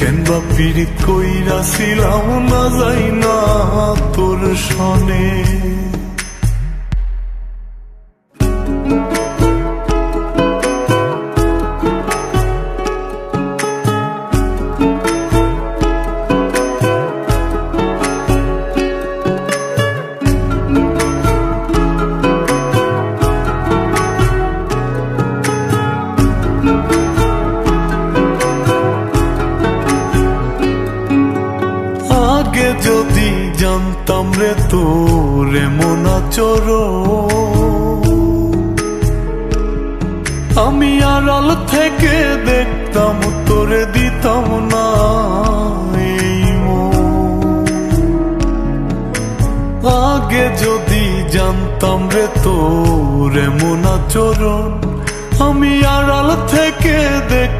কেন পীড়িত কইরা ছিলাম না যাই না তোর সনে। জানতাম রে তোর এমন আচরণ আমি আড়াল থেকে দেখতাম তোরে দিতাম না আগে যদি জানতাম রে তোর এমন আচরণ আমি আড়াল থেকে দেখতাম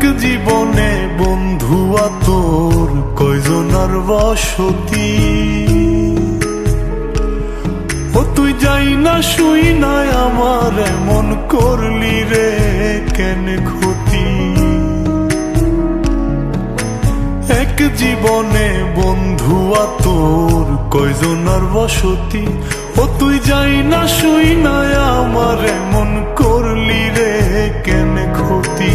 এক জীবনে বন্ধুয়া তোর কয়জনার বসতি? ও তুই যাই না, শুই না, আমার এমন করলি রে, কেন ক্ষতি? এক জীবনে বন্ধুয়া তোর কয়জনার বসতি? ও তুই যাই না, শুই না, আমার এমন করলি রে, কেন ক্ষতি?